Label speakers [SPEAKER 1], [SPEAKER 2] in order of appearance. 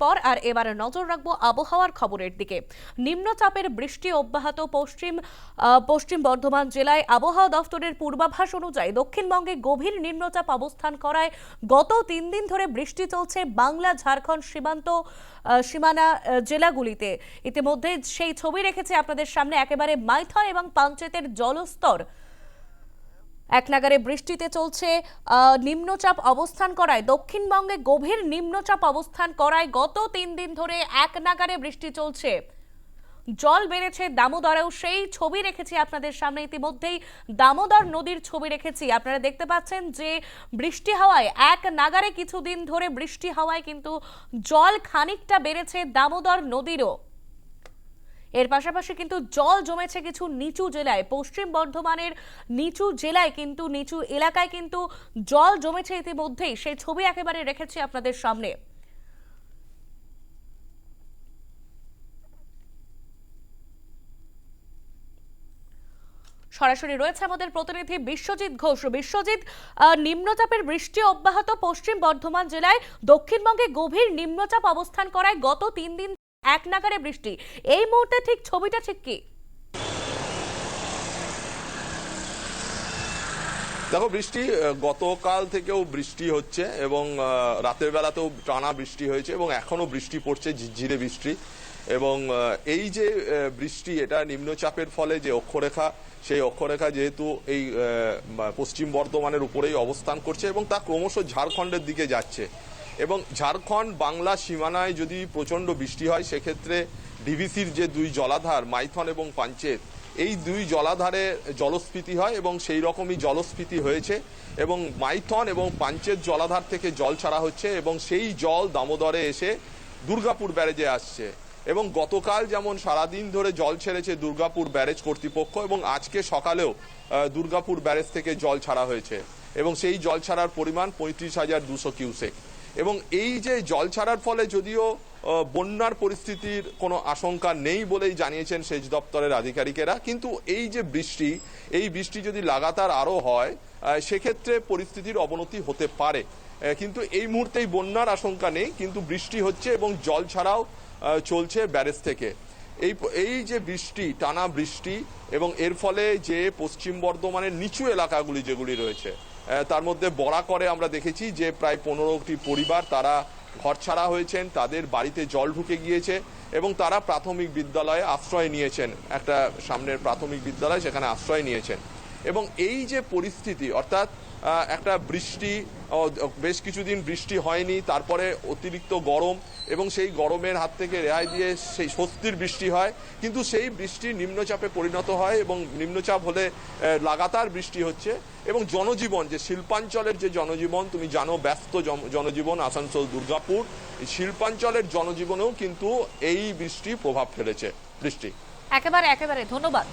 [SPEAKER 1] পর আর এবারে নজর রাখব আবহাওয়ার খবরের দিকে। নিম্নচাপের বৃষ্টি অব্যাহত পশ্চিম পশ্চিম বর্ধমান জেলায় আবহাওয়া দফতরের পূর্বাভাস অনুযায়ী দক্ষিণবঙ্গে গভীর নিম্নচাপ অবস্থান করায় গত তিন দিন ধরে বৃষ্টি চলছে বাংলা, ঝাড়খণ্ড সীমান্ত সীমানা জেলাগুলিতে। ইতিমধ্যে সেই ছবি রেখেছে আপনাদের সামনে একেবারে মাইথন এবং পাঞ্চেতের জলস্তর। এক নাগারে বৃষ্টিতে চলছে নিম্নচাপ অবস্থান করায়, দক্ষিণবঙ্গে গভীর নিম্নচাপ অবস্থান করায় গত তিন দিন ধরে এক নাগারে বৃষ্টি চলছে। জল বেড়েছে দামোদরেও, সেই ছবি রেখেছি আপনাদের সামনে ইতিমধ্যেই। দামোদর নদীর ছবি রেখেছি, আপনারা দেখতে পাচ্ছেন যে বৃষ্টি হাওয়ায় এক নাগারে কিছুদিন ধরে বৃষ্টি হাওয়ায় কিন্তু জল খানিকটা বেড়েছে দামোদর নদীরও। এর পাশাপাশি কিন্তু জল জমেছে কিছু নিচু জেলায়। পশ্চিম বর্ধমানের নিচু জেলায় কিন্তু, নিচু এলাকায় কিন্তু জল জমেছে ইতিমধ্যেই। সেই ছবি একেবারে রেখেছি আপনাদের সামনে। সরাসরি রয়েছে আমাদের প্রতিনিধি বিশ্বজিৎ ঘোষ। বিশ্বজিৎ নিম্নচাপের বৃষ্টি অব্যাহত পশ্চিম বর্ধমান জেলায়। দক্ষিণবঙ্গে গভীর নিম্নচাপ অবস্থান করায় গত তিন দিন এক নাগারে বৃষ্টি। এই মুহূর্তে ঠিক ছবিটা ঠিক কি?
[SPEAKER 2] দেখো, বৃষ্টি গতকাল থেকেও বৃষ্টি হচ্ছে এবং রাতের বেলাতেও টানা বৃষ্টি হয়েছে এবং এখনও বৃষ্টি পড়ছে, ঝিরঝিরে বৃষ্টি। এবং এই যে বৃষ্টি, এটা নিম্নচাপের ফলে যে অক্ষরেখা, সেই অক্ষরেখা যেহেতু এই পশ্চিম বর্ধমানের উপরেই অবস্থান করছে এবং তা ক্রমশ ঝাড়খণ্ডের দিকে যাচ্ছে। এবং ঝাড়খণ্ড বাংলা সীমানায় যদি প্রচণ্ড বৃষ্টি হয়, সেক্ষেত্রে ডিভিসির যে দুই জলাধার, মাইথন এবং পাঞ্চেত, এই দুই জলাধারে জলস্ফীতি হয় এবং সেই রকমই জলস্ফীতি হয়েছে এবং মাইথন এবং পাঞ্চেত জলাধার থেকে জল ছাড়া হচ্ছে এবং সেই জল দামোদরে এসে দুর্গাপুর ব্যারেজে আসছে এবং গতকাল যেমন সারাদিন ধরে জল ছেড়েছে দুর্গাপুর ব্যারেজ কর্তৃপক্ষ এবং আজকে সকালেও দুর্গাপুর ব্যারেজ থেকে জল ছাড়া হয়েছে এবং সেই জল ছাড়ার পরিমাণ পঁয়ত্রিশ হাজার দুশো কিউসেক। এবং এই যে জল ছাড়ার ফলে যদিও বন্যার পরিস্থিতির কোনো আশঙ্কা নেই বলেই জানিয়েছেন সেচ দপ্তরের আধিকারিকেরা, কিন্তু এই যে বৃষ্টি, এই বৃষ্টি যদি লাগাতার আরও হয় সেক্ষেত্রে পরিস্থিতির অবনতি হতে পারে। কিন্তু এই মুহূর্তেই বন্যার আশঙ্কা নেই, কিন্তু বৃষ্টি হচ্ছে এবং জল ছাড়াও চলছে ব্যারেজ থেকে। এই এই যে বৃষ্টি, টানা বৃষ্টি এবং এর ফলে যে পশ্চিম বর্ধমানের নিচু এলাকাগুলি যেগুলি রয়েছে তার মধ্যে বড়া করে আমরা দেখেছি যে প্রায় পনেরোটি পরিবার তারা ঘর ছাড়া হয়েছেন, তাদের বাড়িতে জল ঢুকে গিয়েছে এবং তারা প্রাথমিক বিদ্যালয়ে আশ্রয় নিয়েছেন। একটা সামনের প্রাথমিক বিদ্যালয় সেখানে আশ্রয় নিয়েছেন। এবং এই যে পরিস্থিতি, অর্থাৎ একটা বৃষ্টি বেশ কিছুদিন বৃষ্টি হয়নি, তারপরে অতিরিক্ত গরম এবং সেই গরমের হাত থেকে রেহাই দিয়ে সেই স্বস্তির বৃষ্টি হয়, কিন্তু সেই বৃষ্টি নিম্নচাপে পরিণত হয় এবং নিম্নচাপ হলে লাগাতার বৃষ্টি হচ্ছে এবং জনজীবন, যে শিল্পাঞ্চলের যে জনজীবন, তুমি জানো ব্যস্ত জনজীবন, আসানসোল, দুর্গাপুর, শিল্পাঞ্চলের জনজীবনেও কিন্তু এই বৃষ্টি প্রভাব ফেলেছে, বৃষ্টি।
[SPEAKER 1] একেবারে একেবারে, ধন্যবাদ।